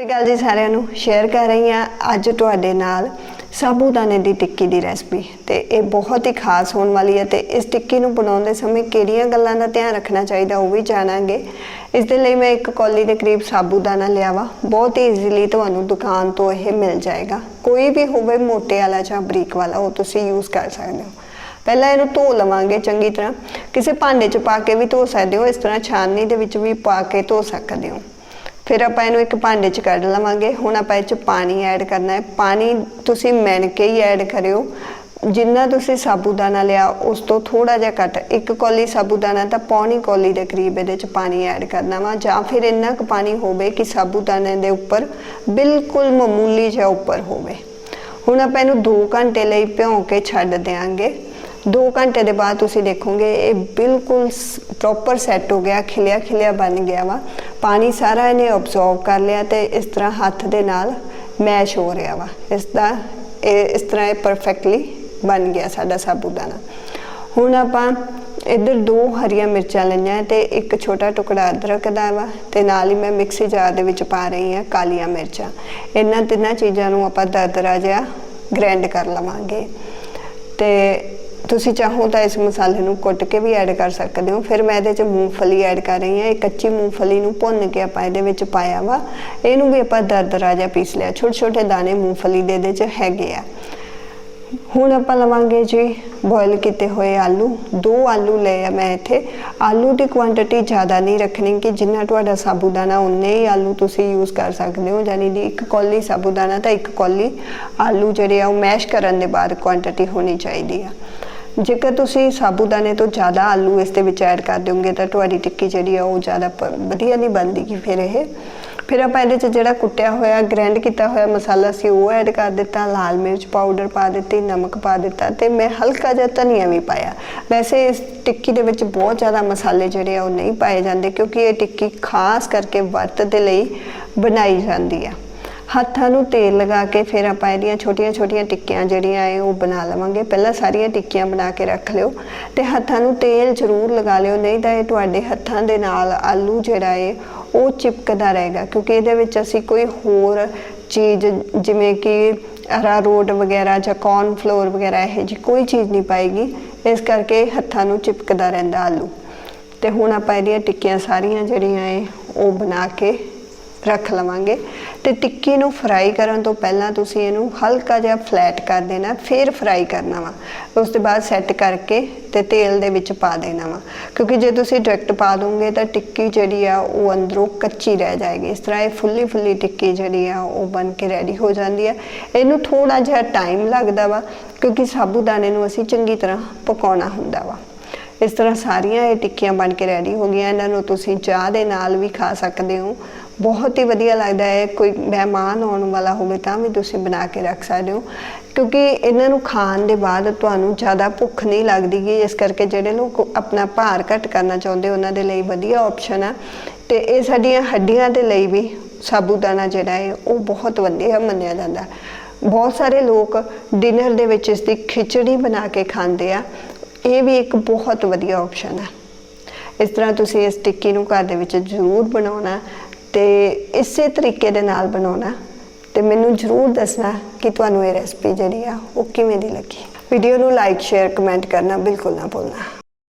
ਤੇ ਗੱਲ ਜੀ ਸਾਰਿਆਂ ਨੂੰ। ਸ਼ੇਅਰ ਕਰ ਰਹੀ ਹਾਂ ਅੱਜ ਤੁਹਾਡੇ ਨਾਲ ਸਾਬੂਦਾਨੇ ਦੀ ਟਿੱਕੀ ਦੀ ਰੈਸਪੀ ਤੇ ਇਹ ਬਹੁਤ ਹੀ ਖਾਸ ਹੋਣ ਵਾਲੀ ਹੈ ਤੇ ਇਸ ਟਿੱਕੀ ਨੂੰ ਬਣਾਉਂਦੇ ਸਮੇਂ ਕਿਹੜੀਆਂ ਗੱਲਾਂ ਦਾ ਧਿਆਨ ਰੱਖਣਾ ਚਾਹੀਦਾ ਉਹ ਵੀ ਜਾਣਾਂਗੇ। ਇਸ ਦੇ ਲਈ ਮੈਂ ਇੱਕ ਕੌਲੀ ਦੇ ਕਰੀਬ ਸਾਬੂਦਾਨਾ ਲਿਆ ਵਾ ਬਹੁਤ ਹੀ ਈਜ਼ੀਲੀ ਤੁਹਾਨੂੰ ਦੁਕਾਨ ਤੋਂ ਇਹ ਮਿਲ ਜਾਏਗਾ। ਕੋਈ ਵੀ ਹੋਵੇ ਮੋਟੇ ਵਾਲਾ ਜਾਂ ਬਰੀਕ ਵਾਲਾ, ਉਹ ਤੁਸੀਂ ਯੂਜ਼ ਕਰ ਸਕਦੇ ਹੋ। ਪਹਿਲਾਂ ਇਹਨੂੰ ਧੋ ਲਵਾਂਗੇ ਚੰਗੀ ਤਰ੍ਹਾਂ। ਕਿਸੇ ਭਾਂਡੇ 'ਚ ਪਾ ਕੇ ਵੀ ਧੋ ਸਕਦੇ ਹੋ। ਇਸ ਤਰ੍ਹਾਂ ਛਾਨਣੀ ਦੇ ਵਿੱਚ ਵੀ ਪਾ ਕੇ ਧੋ ਸਕਦੇ ਹੋ। ਫਿਰ ਆਪਾਂ ਇਹਨੂੰ ਇੱਕ ਭਾਂਡੇ 'ਚ ਕੱਢ ਲਵਾਂਗੇ। ਹੁਣ ਆਪਾਂ ਇਹ 'ਚ ਪਾਣੀ ਐਡ ਕਰਨਾ ਹੈ। ਪਾਣੀ ਤੁਸੀਂ ਮਿਣ ਕੇ ਹੀ ਐਡ ਕਰਿਓ। ਜਿੰਨਾ ਤੁਸੀਂ ਸਾਬੂਦਾਨਾ ਲਿਆ, ਉਸ ਤੋਂ ਥੋੜਾ ਜਿਹਾ ਘੱਟ। ਇੱਕ ਕੌਲੀ ਸਾਬੂਦਾਨਾ ਤਾਂ ਪੌਣੀ ਕੌਲੀ ਦੇ ਕਰੀਬ ਇਹਦੇ 'ਚ ਪਾਣੀ ਐਡ ਕਰਨਾ ਵਾ। ਜਾਂ ਫਿਰ ਇੰਨਾ ਕੁ ਪਾਣੀ ਹੋਵੇ ਕਿ ਸਾਬੂਦਾਨੇ ਦੇ ਉੱਪਰ ਬਿਲਕੁਲ ਮਾਮੂਲੀ ਜਿਹਾ ਉੱਪਰ ਹੋਵੇ। ਹੁਣ ਆਪਾਂ ਇਹਨੂੰ 2 ਘੰਟੇ ਲਈ ਭਿਉਂ ਕੇ ਛੱਡ ਦੇਾਂਗੇ 2 ਘੰਟੇ ਦੇ ਬਾਅਦ ਤੁਸੀਂ ਦੇਖੋਗੇ, ਇਹ ਬਿਲਕੁਲ ਪ੍ਰੋਪਰ ਸੈੱਟ ਹੋ ਗਿਆ, ਖਿਲਿਆ ਖਿਲਿਆ ਬਣ ਗਿਆ ਵਾ। ਪਾਣੀ ਸਾਰਾ ਇਹਨੇ ਅਬਜ਼ੌਰਬ ਕਰ ਲਿਆ ਤੇ ਇਸ ਤਰ੍ਹਾਂ ਹੱਥ ਦੇ ਨਾਲ ਮੈਸ਼ ਹੋ ਰਿਹਾ ਵਾ। ਇਸ ਦਾ, ਇਹ, ਇਸ ਤਰ੍ਹਾਂ ਇਹ ਪਰਫੈਕਟਲੀ ਬਣ ਗਿਆ ਸਾਡਾ ਸਾਬੂਦਾਨਾ। ਹੁਣ ਆਪਾਂ ਇੱਧਰ ਦੋ ਹਰੀਆਂ ਮਿਰਚਾਂ ਲਈਆਂ ਤੇ ਇੱਕ ਛੋਟਾ ਟੁਕੜਾ ਅਦਰਕ ਦਾ ਵਾ ਤੇ ਨਾਲ ਹੀ ਮੈਂ ਮਿਕਸੀ ਜਾਰ ਦੇ ਵਿੱਚ ਪਾ ਰਹੀ ਹਾਂ ਕਾਲੀਆਂ ਮਿਰਚਾਂ। ਇਹਨਾਂ ਤਿੰਨਾਂ ਚੀਜ਼ਾਂ ਨੂੰ ਆਪਾਂ ਦਰਦਰਾ ਜਿਹਾ ਗ੍ਰੈਂਡ ਕਰ ਲਵਾਂਗੇ। ਤੇ ਤੁਸੀਂ ਚਾਹੋ ਤਾਂ ਇਸ ਮਸਾਲੇ ਨੂੰ ਕੁੱਟ ਕੇ ਵੀ ਐਡ ਕਰ ਸਕਦੇ ਹੋ। ਫਿਰ ਮੈਂ ਇਹਦੇ 'ਚ ਮੂੰਗਫਲੀ ਐਡ ਕਰ ਰਹੀ ਹਾਂ। ਇਹ ਕੱਚੀ ਮੂੰਗਫਲੀ ਨੂੰ ਭੁੰਨ ਕੇ ਆਪਾਂ ਇਹਦੇ ਵਿੱਚ ਪਾਇਆ ਵਾ। ਇਹਨੂੰ ਵੀ ਆਪਾਂ ਦਰਦਰਾ ਜਿਹਾ ਪੀਸ ਲਿਆ। ਛੋਟੇ ਛੋਟੇ ਦਾਣੇ ਮੂੰਗਫਲੀ ਦੇ ਇਹਦੇ 'ਚ ਹੈਗੇ ਆ। ਹੁਣ ਆਪਾਂ ਲਵਾਂਗੇ ਜੀ ਬੋਇਲ ਕੀਤੇ ਹੋਏ ਆਲੂ। ਦੋ ਆਲੂ ਲਏ ਆ ਮੈਂ ਇੱਥੇ। ਆਲੂ ਦੀ ਕੁਆਂਟੀਟੀ ਜ਼ਿਆਦਾ ਨਹੀਂ ਰੱਖਣੀ ਕਿ ਜਿੰਨਾ ਤੁਹਾਡਾ ਸਾਬੂਦਾਨਾ ਉਨੇ ਹੀ ਆਲੂ ਤੁਸੀਂ ਯੂਜ਼ ਕਰ ਸਕਦੇ ਹੋ। ਯਾਨੀ ਕਿ ਇੱਕ ਕੌਲੀ ਸਾਬੂਦਾਨਾ ਤਾਂ ਇੱਕ ਕੌਲੀ ਆਲੂ ਜਿਹੜੇ ਆ ਉਹ ਮੈਸ਼ ਕਰਨ ਦੇ ਬਾਅਦ ਕੁਆਂਟੀਟੀ ਹੋਣੀ ਚਾਹੀਦੀ ਆ। ਜੇਕਰ ਤੁਸੀਂ ਸਾਬੂਦਾਨੇ ਤੋਂ ਜ਼ਿਆਦਾ ਆਲੂ ਇਸ ਦੇ ਵਿੱਚ ਐਡ ਕਰ ਦਿਓਗੇ, ਤਾਂ ਤੁਹਾਡੀ ਟਿੱਕੀ ਜਿਹੜੀ ਆ, ਉਹ ਜ਼ਿਆਦਾ ਪ- ਵਧੀਆ ਨਹੀਂ ਬਣਦੀ ਕਿ ਫਿਰ ਇਹ। ਫਿਰ ਆਪਾਂ ਇਹਦੇ 'ਚ ਜਿਹੜਾ ਕੁੱਟਿਆ ਹੋਇਆ ਗ੍ਰਾਈਂਡ ਕੀਤਾ ਹੋਇਆ ਮਸਾਲਾ ਸੀ, ਉਹ ਐਡ ਕਰ ਦਿੱਤਾ, ਲਾਲ ਮਿਰਚ ਪਾਊਡਰ ਪਾ ਦਿੱਤੀ, ਨਮਕ ਪਾ ਦਿੱਤਾ ਤੇ ਮੈਂ ਹਲਕਾ ਜਿਹਾ ਧਨੀਆ ਵੀ ਪਾਇਆ। ਵੈਸੇ ਇਸ ਟਿੱਕੀ ਦੇ ਵਿੱਚ ਬਹੁਤ ਜ਼ਿਆਦਾ ਮਸਾਲੇ ਜਿਹੜੇ ਆ, ਉਹ ਨਹੀਂ ਪਾਏ ਜਾਂਦੇ ਕਿਉਂਕਿ ਇਹ ਟਿੱਕੀ ਖਾਸ ਕਰਕੇ ਵਰਤ ਦੇ ਲਈ ਬਣਾਈ ਜਾਂਦੀ ਆ। ਹੱਥਾਂ ਨੂੰ ਤੇਲ ਲਗਾ ਕੇ ਫਿਰ ਆਪਾਂ ਇਹਦੀਆਂ ਛੋਟੀਆਂ-ਛੋਟੀਆਂ ਟਿੱਕੀਆਂ ਜਿਹੜੀਆਂ ਐ ਉਹ ਬਣਾ ਲਵਾਂਗੇ। ਪਹਿਲਾਂ ਸਾਰੀਆਂ ਟਿੱਕੀਆਂ ਬਣਾ ਕੇ ਰੱਖ ਲਿਓ ਤੇ ਹੱਥਾਂ ਨੂੰ ਤੇਲ ਜ਼ਰੂਰ ਲਗਾ ਲਿਓ, ਨਹੀਂ ਤਾਂ ਇਹ ਤੁਹਾਡੇ ਹੱਥਾਂ ਦੇ ਨਾਲ ਆਲੂ ਜਿਹੜਾ ਏ, ਉਹ ਚਿਪਕਦਾ ਰਹੇਗਾ। ਕਿਉਂਕਿ ਇਹਦੇ ਵਿੱਚ ਅਸੀਂ ਕੋਈ ਹੋਰ ਚੀਜ਼ ਜਿਵੇਂ ਕਿ ਅਰਾਰੋਟ ਵਗੈਰਾ ਜਾਂ ਕੌਰਨ ਫਲੋਰ ਵਗੈਰਾ ਇਹ ਜੀ ਕੋਈ ਚੀਜ਼ ਨਹੀਂ ਪਾਏਗੀ। ਇਸ ਕਰਕੇ ਹੱਥਾਂ ਨੂੰ ਚਿਪਕਦਾ ਰਹਿੰਦਾ ਆਲੂ। ਤੇ ਹੁਣ ਆਪਾਂ ਇਹਦੀਆਂ ਟਿੱਕੀਆਂ ਸਾਰੀਆਂ ਜਿਹੜੀਆਂ ਏ, ਉਹ ਬਣਾ ਕੇ ਰੱਖ ਲਵਾਂਗੇ। ਤੇ ਟਿੱਕੀ ਨੂੰ ਫਰਾਈ ਕਰਨ ਤੋਂ ਪਹਿਲਾਂ ਤੁਸੀਂ ਇਹਨੂੰ ਹਲਕਾ ਜਿਹਾ ਫਲੈਟ ਕਰ ਦੇਣਾ, ਫਿਰ ਫਰਾਈ ਕਰਨਾ ਵਾ। ਉਸ ਤੋਂ ਬਾਅਦ ਸੈੱਟ ਕਰਕੇ ਤੇ ਤੇਲ ਦੇ ਵਿੱਚ ਪਾ ਦੇਣਾ ਵਾ। ਕਿਉਂਕਿ ਜੇ ਤੁਸੀਂ ਡਾਇਰੈਕਟ ਪਾ ਦੋਗੇ ਤਾਂ ਟਿੱਕੀ ਜਿਹੜੀ ਆ, ਉਹ ਅੰਦਰੋਂ ਕੱਚੀ ਰਹਿ ਜਾਏਗੀ। ਇਸ ਤਰ੍ਹਾਂ ਇਹ ਫੁੱਲੀ ਫੁੱਲੀ ਟਿੱਕੀ ਜਿਹੜੀ ਆ, ਉਹ ਬਣ ਕੇ ਰੈਡੀ ਹੋ ਜਾਂਦੀ ਆ। ਇਹਨੂੰ ਥੋੜਾ ਜਿਹਾ ਟਾਈਮ ਲੱਗਦਾ ਵਾ, ਕਿਉਂਕਿ ਸਾਬੂਦਾਨੇ ਨੂੰ ਅਸੀਂ ਚੰਗੀ ਤਰ੍ਹਾਂ ਪਕਾਉਣਾ ਹੁੰਦਾ ਵਾ। ਇਸ ਤਰ੍ਹਾਂ ਸਾਰੀਆਂ ਇਹ ਟਿੱਕੀਆਂ ਬਣ ਕੇ ਰੈਡੀ ਹੋ ਗਈਆਂ। ਇਹਨਾਂ ਨੂੰ ਤੁਸੀਂ ਚਾਹ ਦੇ ਨਾਲ ਵੀ ਖਾ ਸਕਦੇ ਹੋ। ਬਹੁਤ ਹੀ ਵਧੀਆ ਲੱਗਦਾ ਹੈ, ਕੋਈ ਮਹਿਮਾਨ ਆਉਣ ਵਾਲਾ ਹੋਵੇ ਤਾਂ ਵੀ ਤੁਸੀਂ ਬਣਾ ਕੇ ਰੱਖ ਸਕਦੇ ਹੋ। ਕਿਉਂਕਿ ਇਹਨਾਂ ਨੂੰ ਖਾਣ ਦੇ ਬਾਅਦ ਤੁਹਾਨੂੰ ਜ਼ਿਆਦਾ ਭੁੱਖ ਨਹੀਂ ਲੱਗਦੀ ਗੀ, ਇਸ ਕਰਕੇ ਜਿਹੜੇ ਲੋਕ ਆਪਣਾ ਭਾਰ ਘਟ ਕਰਨਾ ਚਾਹੁੰਦੇ, ਉਹਨਾਂ ਦੇ ਲਈ ਵਧੀਆ ਆਪਸ਼ਨ ਆ। ਤੇ ਇਹ ਸਾਡੀਆਂ ਹੱਡੀਆਂ ਦੇ ਲਈ ਵੀ ਸਾਬੂਦਾਨਾ ਜਿਹੜਾ ਹੈ, ਉਹ ਬਹੁਤ ਵਧੀਆ ਮੰਨਿਆ ਜਾਂਦਾ। ਬਹੁਤ ਸਾਰੇ ਲੋਕ ਡਿਨਰ ਦੇ ਵਿੱਚ ਇਸ ਦੀ ਖਿਚੜੀ ਬਣਾ ਕੇ ਖਾਂਦੇ ਆ। ਇਹ ਵੀ ਇੱਕ ਬਹੁਤ ਵਧੀਆ ਆਪਸ਼ਨ ਹੈ ਇਸ ਤਰ੍ਹਾਂ ਤੁਸੀਂ ਇਸ ਟਿੱਕੀ ਨੂੰ ਘਰ ਦੇ ਵਿੱਚ ਜ਼ਰੂਰ ਬਣਾਉਣਾ। ਤੇ ਇਸੇ ਤਰੀਕੇ ਦੇ ਨਾਲ ਬਣਾਉਣਾ। ਤੇ ਮੈਨੂੰ ਜ਼ਰੂਰ ਦੱਸਣਾ ਕਿ ਤੁਹਾਨੂੰ ਇਹ ਰੈਸਪੀ ਜਿਹੜੀ ਆ, ਉਹ ਕਿਵੇਂ ਦੀ ਲੱਗੀ। ਵੀਡੀਓ ਨੂੰ ਲਾਈਕ ਸ਼ੇਅਰ ਕਮੈਂਟ ਕਰਨਾ ਬਿਲਕੁਲ ਨਾ ਭੁੱਲਣਾ।